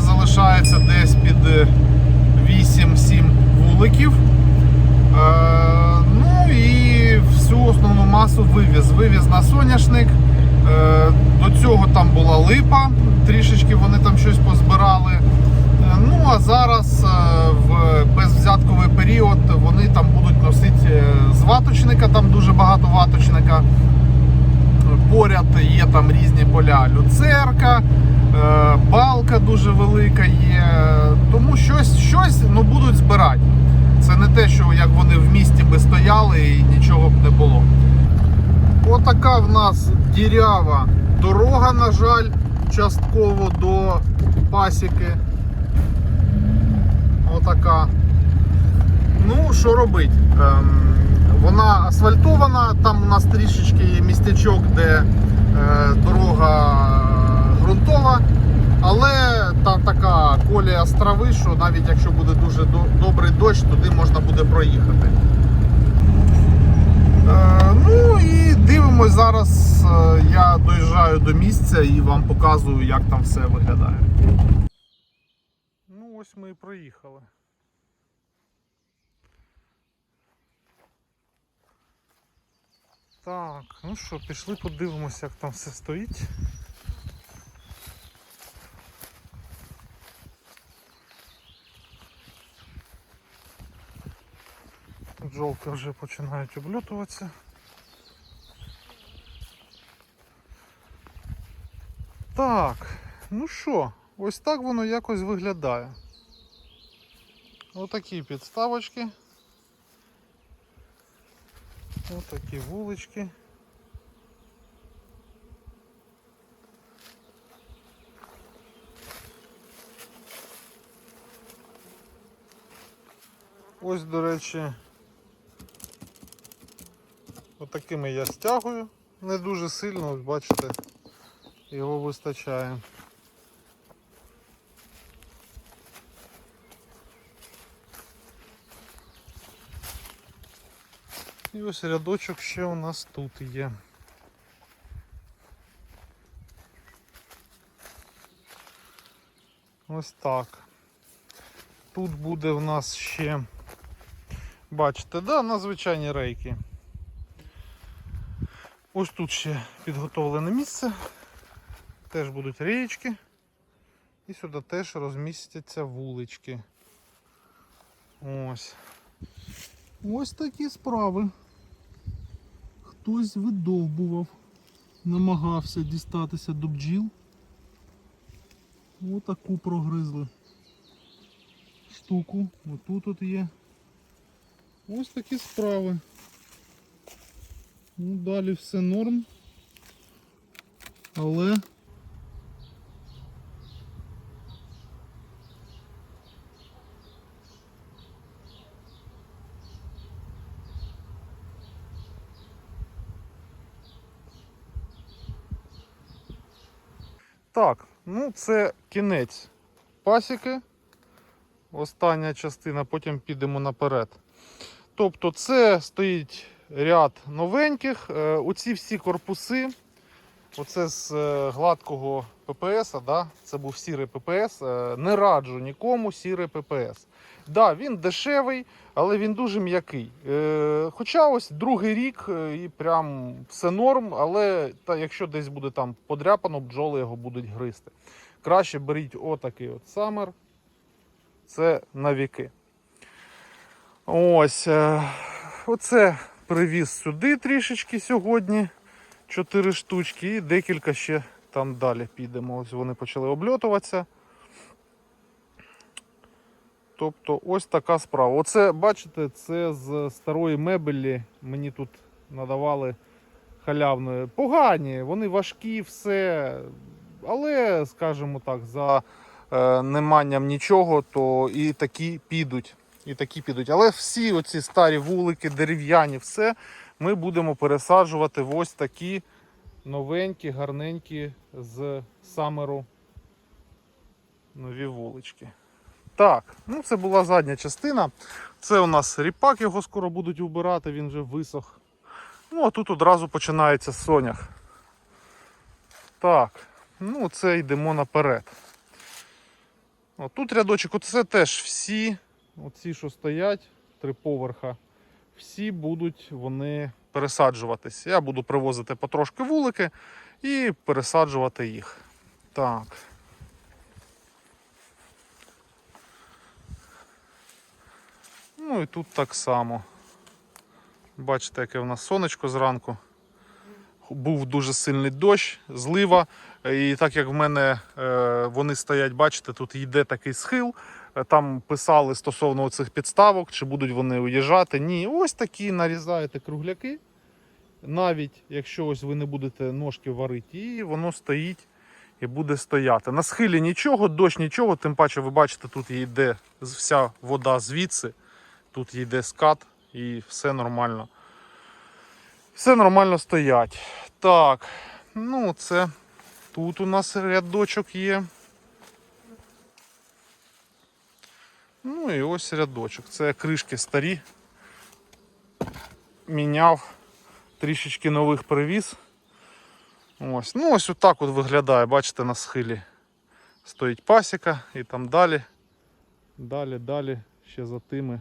залишається десь під е, 8-7 вуликів. Е, ну і всю основну масу вивіз. Вивіз на соняшник. Е, до цього там була липа, трішечки вони там щось позбирали. Е, ну а зараз е, в безвзятковий період вони там будуть носити е, з ваточника, там дуже багато ваточника. Поряд є там різні поля люцерка, е, балка дуже велика є. Тому щось, щось ну, будуть збирати. Це не те, що як вони в місті би стояли і нічого б не було. Отака в нас дірява дорога, на жаль, частково до пасіки. Отака. Ну, що робити? Ем, вона асфальтована, там у нас трішечки є містечок, де е, дорога ґрунтова, але там така колія з трави, що навіть якщо буде дуже добрий дощ, туди можна буде проїхати. Е, ну і дивимось зараз. е, Я доїжджаю до місця і вам показую, як там все виглядає. Ну, ось ми і проїхали. Так, ну що, пішли подивимося, як там все стоїть. Бджолки вже починають обльотуватися. Так, ну що, ось так воно якось виглядає. Отакі підставочки. Отакі вулички. Ось, до речі, отакими я стягую. Не дуже сильно, ось бачите, його вистачає. І ось рядочок ще у нас тут є. Ось так. Тут буде в нас ще, бачите, да, на звичайні рейки. Ось тут ще підготовлене місце. Теж будуть рієчки. І сюди теж розмістяться вулички. Ось. Ось такі справи. Хтось видовбував, намагався дістатися до бджіл. Отаку прогризли штуку. Отут от є. Ось такі справи. Ну, далі все норм. Але Так, ну це кінець пасіки. Остання частина, потім підемо наперед. Тобто це стоїть ряд новеньких. Е, Оці всі корпуси, оце з е, гладкого ППС, да? це був сірий ППС. е, Не раджу нікому сірий ППС. Да, він дешевий, але він дуже м'який. Хоча ось другий рік і прям все норм, але та, якщо десь буде там подряпано, бджоли його будуть гризти. Краще беріть отакий от самер. Це на віки. Ось. Оце привіз сюди трішечки сьогодні. Чотири штучки і декілька ще там далі підемо. Ось вони почали обльотуватися. Тобто ось така справа. Оце, бачите, це з старої мебелі мені тут надавали халявної. Погані, вони важкі, все. Але, скажімо так, за е, неманням нічого, то і такі підуть. І такі підуть. Але всі оці старі вулики, дерев'яні, все ми будемо пересаджувати в ось такі новенькі, гарненькі з самеру нові вулички. Так, ну це була задня частина. Це у нас ріпак, його скоро будуть вбирати, він вже висох. Ну, а тут одразу починається сонях. Так, ну це йдемо наперед. О, тут рядочок, оце теж всі, оці, що стоять, три поверха, всі будуть вони пересаджуватись. Я буду привозити потрошки вулики і пересаджувати їх. Так. Ну і тут так само. Бачите, яке в нас сонечко зранку. Був дуже сильний дощ, злива. І так як в мене е, вони стоять, бачите, тут йде такий схил. Е, Там писали стосовно цих підставок, чи будуть вони уїжджати. Ні, ось такі нарізаєте кругляки. Навіть якщо ось ви не будете ножки варити, і воно стоїть і буде стояти. На схилі нічого, дощ нічого, тим паче ви бачите, тут йде вся вода звідси, тут йде скат і все нормально. Все нормально стоять. Так, ну це тут у нас рядочок є. Ну і ось рядочок. Це кришки старі. Міняв, трішечки нових привіз. Ось. Ну ось отак от виглядає, бачите, на схилі стоїть пасіка і там далі. Далі, далі, ще за тими.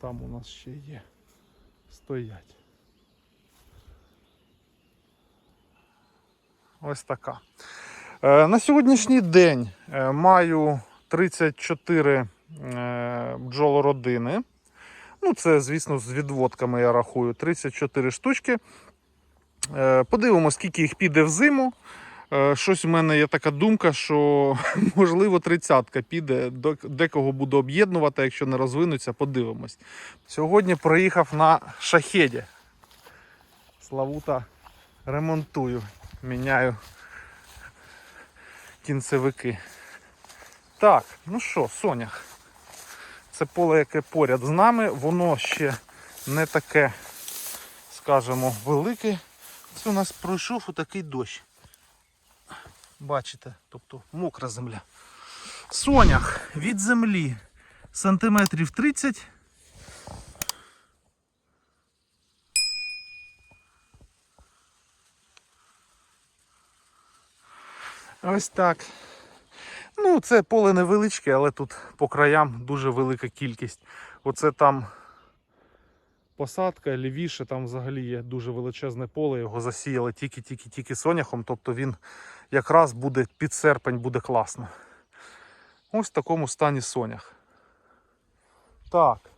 Там у нас ще є. Стоять. Ось така. Е, На сьогоднішній день е, маю 34 е, бджолородини. Ну, це, звісно, з відводками я рахую. 34 штучки. Е, Подивимось, скільки їх піде в зиму. Е, Щось у мене є така думка, що можливо тридцятка піде, декого буду об'єднувати, якщо не розвинуться, подивимось. Сьогодні проїхав на шахеді. Славута ремонтую, міняю кінцевики. Так, ну що, Сонях. Це поле, яке поряд з нами, воно ще не таке, скажімо, велике. Це у нас пройшов отакий дощ. Бачите, тобто мокра земля. Сонях від землі сантиметрів 30. Ось так. Ну, це поле невеличке, але тут по краям дуже велика кількість. Оце там посадка, лівіше, там взагалі є дуже величезне поле, його засіяли тільки-тільки-тільки соняхом, тобто він якраз буде під серпень, буде класно. Ось в такому стані сонях. Так.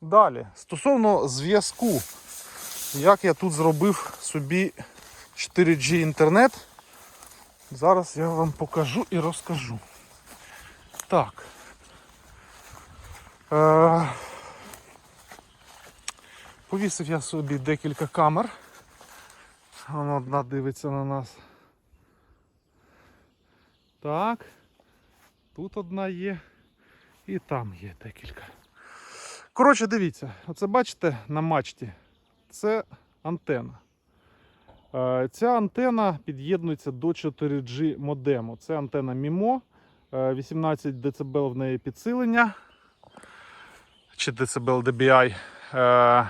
Далі. Стосовно зв'язку, як я тут зробив собі 4G інтернет. Зараз я вам покажу і розкажу. Так. Е, повісив я собі декілька камер. Вона одна дивиться на нас. Так. Тут одна є. І там є декілька. Коротше, дивіться, оце бачите на мачті. Це антена. Е, Ця антена під'єднується до 4G модему. Це антена MIMO, е, 18 дБ в неї підсилення. Чи дБ DBI. Е,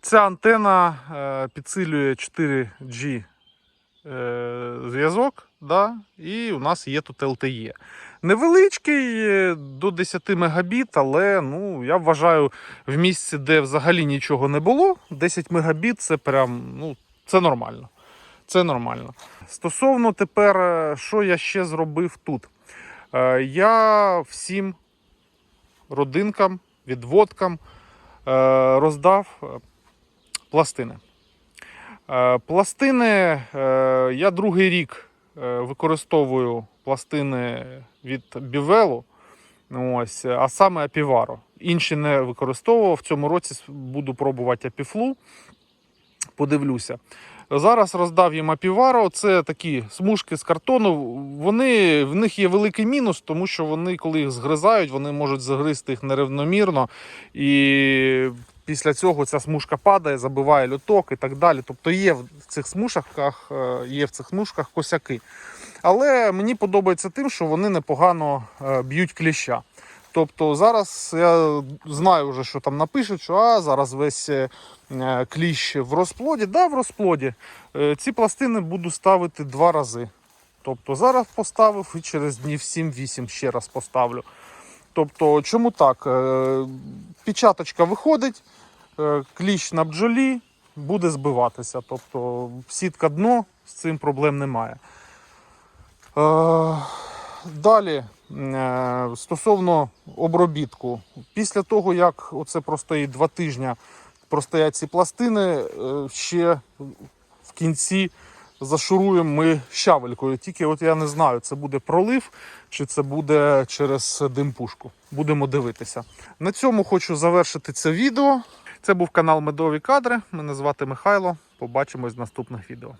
Ця антена е, підсилює 4G е, зв'язок, да? і у нас є тут LTE. Невеличкий е, до 10 мегабіт, але ну, я вважаю, в місці, де взагалі нічого не було, 10 мегабіт це прям ну, це нормально. Це нормально. Стосовно тепер, е, що я ще зробив тут. Е, Я всім родинкам, відводкам роздав пластини. Пластини я другий рік використовую пластини від Бівелу, ось, а саме Апіваро. Інші не використовував. В цьому році буду пробувати Апіфлу. Подивлюся. Зараз роздав їм Апіваро. Це такі смужки з картону. Вони, в них є великий мінус, тому що вони, коли їх згризають, вони можуть загризти їх нерівномірно. І після цього ця смужка падає, забиває льоток і так далі. Тобто є в цих смужках, е, є в цих смужках косяки. Але мені подобається тим, що вони непогано е, б'ють кліща. Тобто зараз я знаю вже, що там напишуть, що а, зараз весь е, кліщ в розплоді. Да, в розплоді. Ці пластини буду ставити два рази. Тобто зараз поставив і через днів 7-8 ще раз поставлю. Тобто, чому так? Е, Печаточка виходить, е, кліщ на бджолі буде збиватися. Тобто сітка дно, з цим проблем немає. Е, Далі, стосовно обробітку, після того, як оце простоїть два тижні, простоять ці пластини, ще в кінці зашуруємо ми щавелькою. Тільки от я не знаю, це буде пролив чи це буде через димпушку. Будемо дивитися. На цьому хочу завершити це відео. Це був канал Медові кадри. Мене звати Михайло. Побачимось в наступних відео.